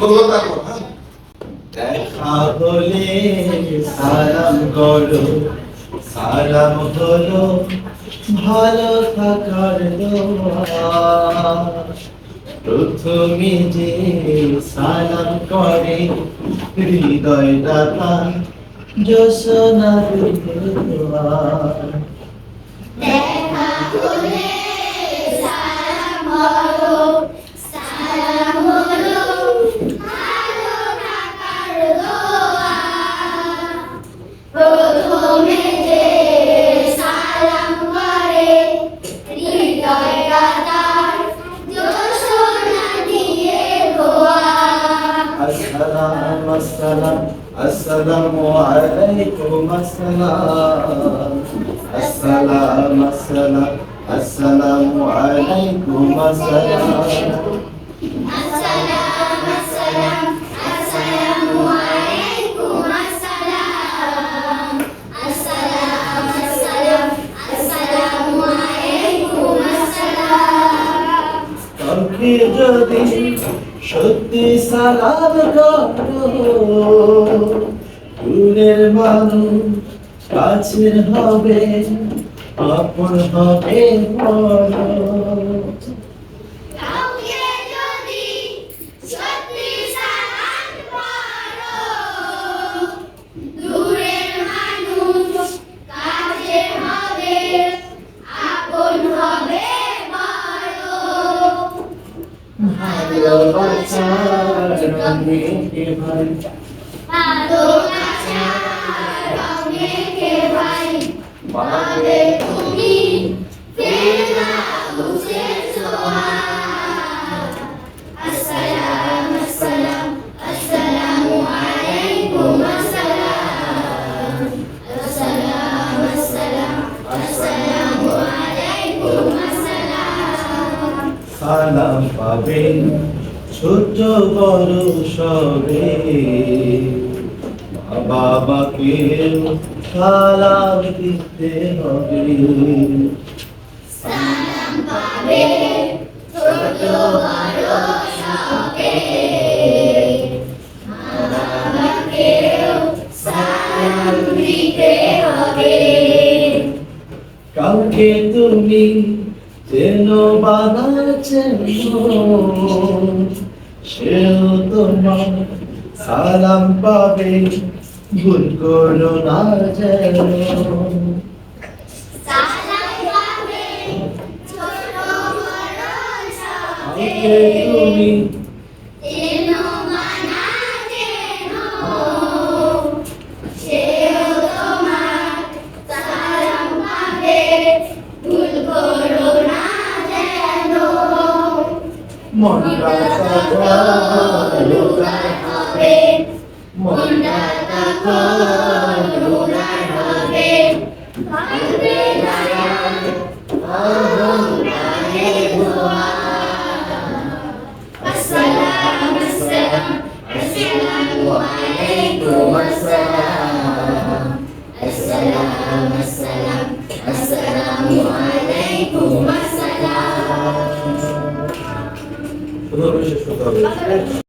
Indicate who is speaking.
Speaker 1: বলল তারপর
Speaker 2: দেখা হলে সালাম করো। সালাম হলো ভালো থাকার প্রথমে যে সালাম করে, হৃদয় দাতা যোশনা দোয়া السلام السلام السلام عليكم السلام السلام السلام السلام عليكم السلام
Speaker 3: السلام
Speaker 2: যদি সত্যি সালাম দূরের মানুষ কাছের হবে আপন হবে বড় ভালোবাসার রঙে কে ভাই।
Speaker 3: রঙে
Speaker 2: সালাম পাবেন ছোট বড় সবে। বাবাকে সালাম দিতে হবে।
Speaker 3: সালাম পাবে ছোট বড় সবে। মা-বাবাকেও সালাম দিতে হবে।
Speaker 2: কাউকে তুমি যেন বাগাছে সেও তোমার সালাম পাবে ভুল করো না যেন। তুমি মনটা সাজালো
Speaker 3: হবে মনটা তখন উড়ার হবে ভাববে দয়াল অহংকারে ধোয়া আসসালাম আসসালাম আসসালামু আলাইকুম আসসালাম আসসালাম
Speaker 2: şaşırdı abi.